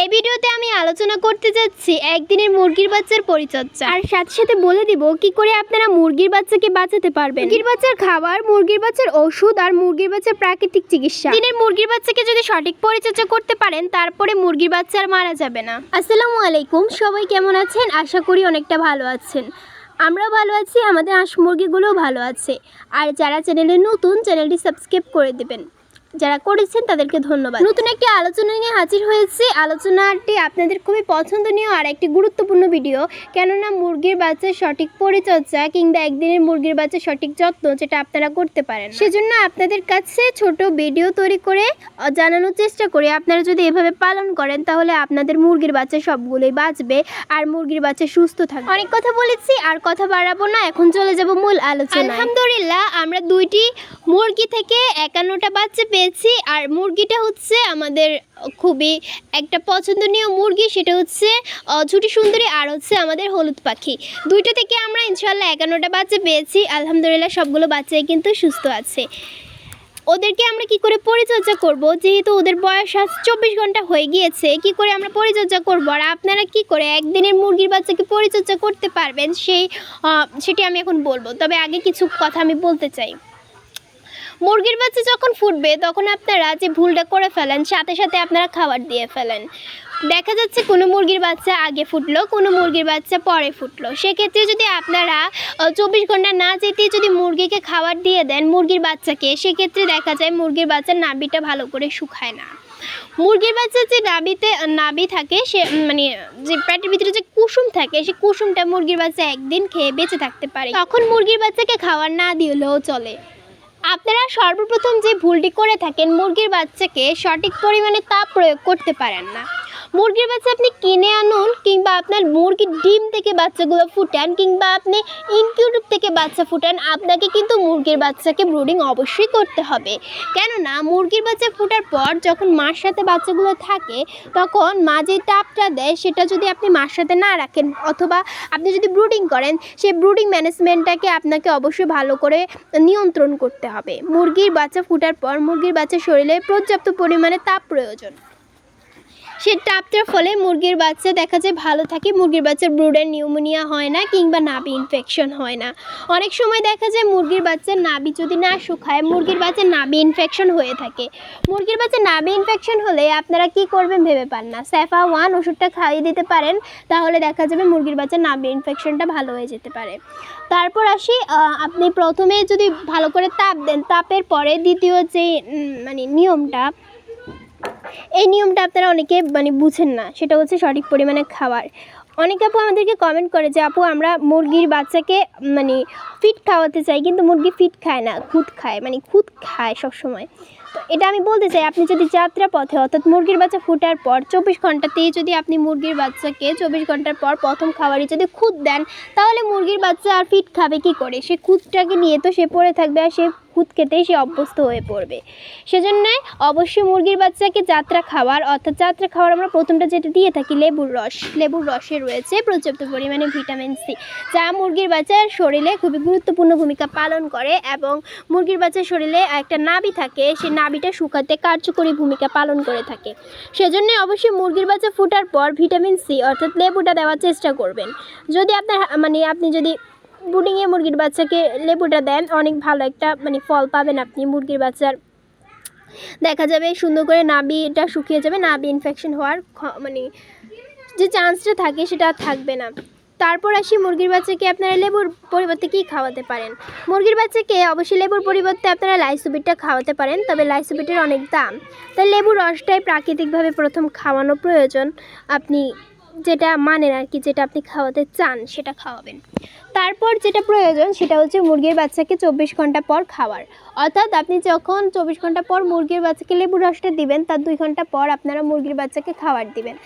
এই ভিডিওতে আমি আলোচনা করতে যাচ্ছি একদিনের মুরগির বাচ্চার পরিচর্যা। আর সাথে সাথে বলে দিব কি করে আপনারা মুরগির বাচ্চাকে বাঁচাতে পারবেন। মুরগির বাচ্চার খাবার মুরগির বাচ্চার ওষুধ আর মুরগির বাচ্চার প্রাকৃতিক চিকিৎসা। দিনের মুরগির বাচ্চাকে যদি সঠিক পরিচর্যা করতে পারেন তারপরে মুরগির বাচ্চা আর মারা যাবে না। আসসালামু আলাইকুম সবাই কেমন আছেন? আশা করি অনেকটা ভালো আছেন। আমরাও ভালো আছি আমাদের হাঁস মুরগিগুলোও ভালো আছে। আর যারা চ্যানেলে নতুন চ্যানেলটি সাবস্ক্রাইব করে দেবেন। যারা করেছেন তাদেরকে ধন্যবাদ। নতুন একটি আলোচনা নিয়ে হাজির হয়েছে। আলোচনাটি আপনাদের খুবই পছন্দনীয় আর একটি গুরুত্বপূর্ণ ভিডিও। কেননা মুরগির বাচ্চার সঠিক পরিচর্যা কিংবা একদিনের মুরগির বাচ্চার সঠিক যত্ন যেটা আপনারা করতে পারেন সেজন্য আপনাদের কাছে ছোট ভিডিও তৈরি করে জানানোর চেষ্টা করি। আপনারা যদি এভাবে পালন করেন তাহলে আপনাদের মুরগির বাচ্চা সবগুলোই বাঁচবে আর মুরগির বাচ্চা সুস্থ থাকবে। অনেক কথা বলেছি, আর কথা বাড়াবো না। এখন চলে যাব মূল আলোচনা আলহামদুলিল্লাহ, আমরা দুইটি মুরগি থেকে একান্নটা বাচ্চা পেয়েছি আর মুরগিটা হচ্ছে আমাদের খুবই একটা পছন্দনীয় মুরগি, সেটা হচ্ছে ঝুটি সুন্দরী আর হচ্ছে আমাদের হলুদ পাখি। দুইটা থেকে আমরা ইনশাল্লাহ এগারোটা বাচ্চা পেয়েছি। আলহামদুলিল্লাহ সবগুলো বাচ্চাই কিন্তু সুস্থ আছে। ওদেরকে আমরা কি করে পরিচর্যা করব? যেহেতু ওদের বয়স আজ চব্বিশ ঘণ্টা হয়ে গিয়েছে, কি করে আমরা পরিচর্যা করব? আর আপনারা কি করে একদিনের মুরগির বাচ্চাকে পরিচর্যা করতে পারবেন সেই সেটি আমি এখন বলব। তবে আগে কিছু কথা আমি বলতে চাই। মুরগির বাচ্চা যখন ফুটবে, তখন আপনারা যে ভুলটা করে ফেলেন, সাথে সাথে আপনারা খাবার দিয়ে ফেলেন। দেখা যাচ্ছে কোনো মুরগির বাচ্চা আগে ফুটলো, কোনো মুরগির বাচ্চা পরে ফুটলো। সেক্ষেত্রে যদি আপনারা চব্বিশ ঘণ্টা না যেতে যদি মুরগিকে খাবার দিয়ে দেন মুরগির বাচ্চাকে, সেক্ষেত্রে দেখা যায় মুরগির বাচ্চার নাবিটা ভালো করে শুকায় না। মুরগির বাচ্চার যে নাবিতে নাবি থাকে, সে মানে যে পেটের ভিতরে যে কুসুম থাকে, সেই কুসুমটা মুরগির বাচ্চা একদিন খেয়ে বেঁচে থাকতে পারে। তখন মুরগির বাচ্চাকে খাবার না দিলেও চলে। আপনারা সর্বপ্রথম যে ভুলটি করে থাকেন, মুরগির বাচ্চাকে সঠিক পরিমাণে তাপ প্রয়োগ করতে পারেন না। মুরগির বাচ্চা আপনি কিনে আনুন কিংবা আপনার মুরগির ডিম থেকে বাচ্চাগুলো ফুটান কিংবা আপনি ইনকিউবেটর থেকে বাচ্চা ফুটান, আপনাকে কিন্তু মুরগির বাচ্চাকে ব্রুডিং অবশ্যই করতে হবে। কেননা, মুরগির বাচ্চা ফোটার পর যখন মার সাথে বাচ্চাগুলো থাকে, তখন মা যে তাপটা দেয় সেটা যদি আপনি মার সাথে না রাখেন অথবা আপনি যদি ব্রুডিং করেন, সেই ব্রুডিং ম্যানেজমেন্টটাকে আপনাকে অবশ্যই ভালো করে নিয়ন্ত্রণ করতে হবে। মুরগির বাচ্চা ফোটার পর মুরগির বাচ্চা শরীরে পর্যাপ্ত পরিমাণে তাপ প্রয়োজন। সে তাপটার ফলে মুরগির বাচ্চা দেখা যায় ভালো থাকে। মুরগির বাচ্চার ব্রুডের নিউমোনিয়া হয় না কিংবা নাভি ইনফেকশন হয় না। অনেক সময় দেখা যায় মুরগির বাচ্চার নাভি যদি না শুকায়, মুরগির বাচ্চার নাভি ইনফেকশন হয়ে থাকে। মুরগির বাচ্চার নাভি ইনফেকশন হলে আপনারা কি করবেন ভেবে পান না। স্যাফা ওয়ান ওষুধটা খাইয়ে দিতে পারেন, তাহলে দেখা যাবে মুরগির বাচ্চার নাভি ইনফেকশনটা ভালো হয়ে যেতে পারে। তারপর আসি আপনি প্রথমে যদি ভালো করে তাপ দেন, তাপের পরে দ্বিতীয় যে মানে নিয়মটা এই নিয়মটা আপনারা অনেকে মানে বুঝেন না, সেটা হচ্ছে সঠিক পরিমাণে খাবার। অনেক আপু আমাদেরকে কমেন্ট করে যে, আপু, আমরা মুরগির বাচ্চাকে মানে ফিট খাওয়াতে চাই, কিন্তু মুরগি ফিট খায় না খুদ খায় মানে খুদ খায় সবসময়। এটা আমি বলতে চাই, আপনি যদি যাত্রা পথে অর্থাৎ মুরগির বাচ্চা ফুটার পর চব্বিশ ঘন্টাতেই যদি আপনি মুরগির বাচ্চাকে চব্বিশ ঘণ্টার পর প্রথম খাবারই যদি খুদ দেন, তাহলে মুরগির বাচ্চা আর ফিট খাবে কি করে? সে খুদটাকে নিয়ে তো সে পড়ে থাকবে আর সে খুদ খেতেই সে অভ্যস্ত হয়ে পড়বে। সেজন্য অবশ্যই মুরগির বাচ্চাকে যাত্রা খাওয়ার, অর্থাৎ যাত্রা খাওয়ার আমরা প্রথমটা যেটা দিয়ে থাকি, লেবুর রস। লেবুর রসে রয়েছে পর্যাপ্ত পরিমাণে ভিটামিন সি, যা মুরগির বাচ্চার শরীরে খুবই গুরুত্বপূর্ণ ভূমিকা পালন করে এবং মুরগির বাচ্চার শরীরে একটা নাভি থাকে সেই নাভিটা শুকাতে কার্যকরী ভূমিকা পালন করে থাকে। সেজন্য অবশ্যই মুরগির বাচ্চা ফোটার পর ভিটামিন সি অর্থাৎ লেবুটা দেওয়ার চেষ্টা করবেন। যদি আপনার মানে আপনি যদি বুডিংয়ে মুরগির বাচ্চাকে লেবুটা দেন, অনেক ভালো একটা মানে ফল পাবেন আপনি মুরগির বাচ্চার। দেখা যাবে সুন্দর করে নাভিটা শুকিয়ে যাবে, নাভি ইনফেকশন হওয়ার মানে যে চান্সটা থাকে সেটা থাকবে না। তারপর আসি মুরগির বাচ্চাকে আপনারা লেবুর পরিবর্তে কী খাওয়াতে পারেন? মুরগির বাচ্চাকে অবশ্যই লেবুর পরিবর্তে আপনারা লাইসোবিটটা খাওয়াতে পারেন, তবে লাইসোবিটের অনেক দাম। তাই লেবুর রসটাই প্রাকৃতিকভাবে প্রথম খাওয়ানো প্রয়োজন। আপনি যেটা মানেন আর কি, যেটা আপনি খাওয়াতে চান, সেটা খাওয়াবেন। তারপর যেটা প্রয়োজন, সেটা হচ্ছে মুরগির বাচ্চাকে চব্বিশ ঘণ্টা পর খাওয়ার। অর্থাৎ আপনি যখন চব্বিশ ঘণ্টা পর মুরগির বাচ্চাকে লেবুর রসটা দিবেন, তার দুই ঘণ্টা পর আপনারা মুরগির বাচ্চাকে খাবার দিবেন।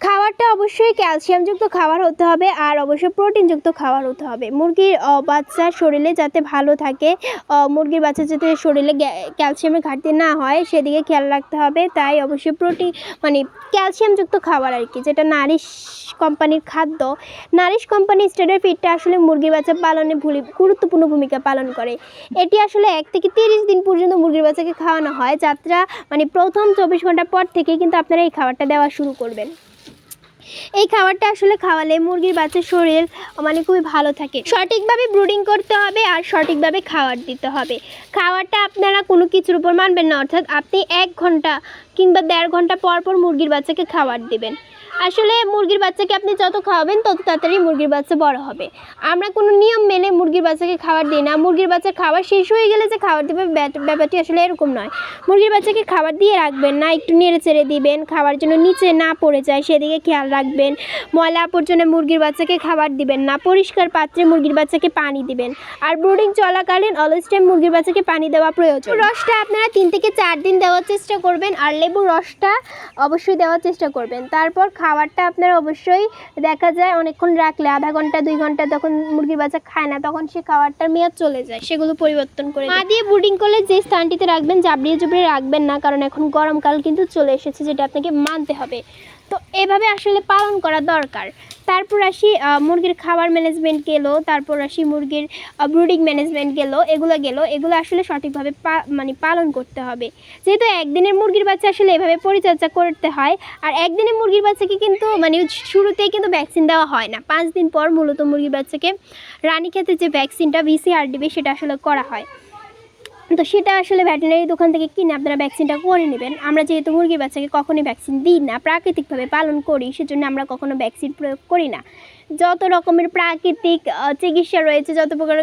খাবারটা অবশ্যই ক্যালসিয়ামযুক্ত খাবার হতে হবে আর অবশ্যই প্রোটিনযুক্ত খাবার হতে হবে। মুরগির বাচ্চার শরীরে যাতে ভালো থাকে মুরগির বাচ্চা যাতে শরীরে ক্যালসিয়ামের ঘাটতি না হয়, সেদিকে খেয়াল রাখতে হবে। তাই অবশ্যই প্রোটিন মানে ক্যালসিয়ামযুক্ত খাবার আর কি, যেটা নারিশ কোম্পানির খাদ্য। নারিশ কোম্পানি স্টেডার ফিডটা আসলে মুরগির বাচ্চা পালনে ভুলি- গুরুত্বপূর্ণ ভূমিকা পালন করে। এটি আসলে এক থেকে তিরিশ দিন পর্যন্ত মুরগির বাচ্চাকে খাওয়ানো হয়। যাত্রা মানে প্রথম চব্বিশ ঘণ্টা পর থেকে কিন্তু আপনারা এই খাবারটা দেওয়া শুরু করবেন। এই খাবারটা আসলে খাওয়ালে মুরগির বাচ্চার শরীর মানে খুবই ভালো থাকে। সঠিকভাবে ব্রুডিং করতে হবে আর সঠিকভাবে খাবার দিতে হবে। খাওয়ারটা আপনারা কোনো কিছুর উপর মানবেন না, অর্থাৎ আপনি এক ঘণ্টা কিংবা দেড় ঘণ্টা পর পর মুরগির বাচ্চাকে খাবার দিবেন। আসলে মুরগির বাচ্চাকে আপনি যত খাওয়াবেন তত তাড়াতাড়ি মুরগির বাচ্চা বড় হবে। আমরা কোনো নিয়ম মেনে মুরগির বাচ্চাকে খাবার দিই না। মুরগির বাচ্চার খাবার শেষ হয়ে গেলে যে খাবার দেবে ব্যাপারটি আসলে এরকম নয়। মুরগির বাচ্চাকে খাবার দিয়ে রাখবেন না একটু নেড়ে চেড়ে দিবেন খাবার জন্য নিচে না পড়ে যায় সেদিকে খেয়াল রাখবেন। ময়লা আবর্জনা মুরগির বাচ্চাকে খাবার দিবেন না পরিষ্কার পাত্রে মুরগির বাচ্চাকে পানি দিবেন। আর ব্রুডিং চলাকালীন অলওয়েজ টাইম মুরগির বাচ্চাকে পানি দেওয়া প্রয়োজন। রসটা আপনারা তিন থেকে চার দিন দেওয়ার চেষ্টা করবেন আর লেবুর রসটা অবশ্যই দেওয়ার চেষ্টা করবেন। তারপর খাবারটা আপনার অবশ্যই দেখা যায় অনেকক্ষণ রাখলে আধা ঘণ্টা দুই ঘণ্টা তখন মুরগি বাচ্চা খায় না তখন সে খাবারটার মেয়াদ চলে যায় সেগুলো পরিবর্তন করে মা দিয়ে। ব্রুডিং করলে যে স্থানটিতে রাখবেন জাবড়িয়ে জুবড়িয়ে রাখবেন না কারণ এখন গরমকাল কিন্তু চলে এসেছে যেটা আপনাকে মানতে হবে। তো এভাবে আসলে পালন করা দরকার। তারপর আসি মুরগির খাবার ম্যানেজমেন্ট গেলো, তারপর আসি মুরগির ব্রুডিং ম্যানেজমেন্ট গেলো, এগুলো গেলো, এগুলো আসলে সঠিকভাবে মানে পালন করতে হবে। যেহেতু একদিনের মুরগির বাচ্চা আসলে এভাবে পরিচর্যা করতে হয়, আর একদিনের মুরগির বাচ্চাকে কিন্তু মানে শুরুতেই কিন্তু ভ্যাকসিন দেওয়া হয় না। পাঁচ দিন পর মূলত মুরগির বাচ্চাকে রানীক্ষেতের যে ভ্যাকসিনটা ভিসিআর দিবে সেটা আসলে করা হয়। তো সেটা আসলে ভেটেরিনারি দোকান থেকে কিনে আপনারা ভ্যাকসিনটা করে নেবেন। আমরা যেহেতু মুরগির বাচ্চাকে কখনোই ভ্যাকসিন দিই না, প্রাকৃতিকভাবে পালন করি, সেজন্য আমরা কখনো ভ্যাকসিন প্রয়োগ করি না। যত রকমের প্রাকৃতিক চিকিৎসা রয়েছে, যত প্রকার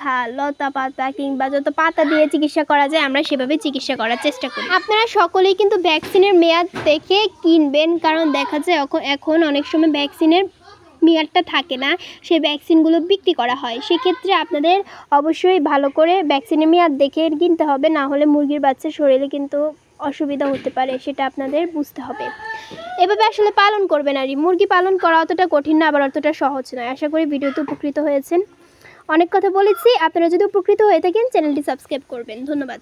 ঘা, লতা পাতা কিংবা যত পাতা দিয়ে চিকিৎসা করা যায়, আমরা সেভাবে চিকিৎসা করার চেষ্টা করি। আপনারা সকলেই কিন্তু ভ্যাকসিনের মেয়াদ দেখে কিনবেন, কারণ দেখা যায় এখন অনেক সময় ভ্যাকসিনের মেয়াদটা থাকে না সেই ভ্যাকসিনগুলো বিক্রি করা হয়। সেক্ষেত্রে আপনাদের অবশ্যই ভালো করে ভ্যাকসিনের মেয়াদ দেখে কিনতে হবে, না হলে মুরগির বাচ্চার শরীরে কিন্তু অসুবিধা হতে পারে, সেটা আপনাদের বুঝতে হবে। এভাবে আসলে পালন করবেন আর মুরগি পালন করা অতটা কঠিন না, আবার অতটা সহজ নয়। আশা করি ভিডিওতে উপকৃত হয়েছেন। অনেক কথা বলেছি, আপনারা যদি উপকৃত হয়ে থাকেন, চ্যানেলটি সাবস্ক্রাইব করবেন। ধন্যবাদ।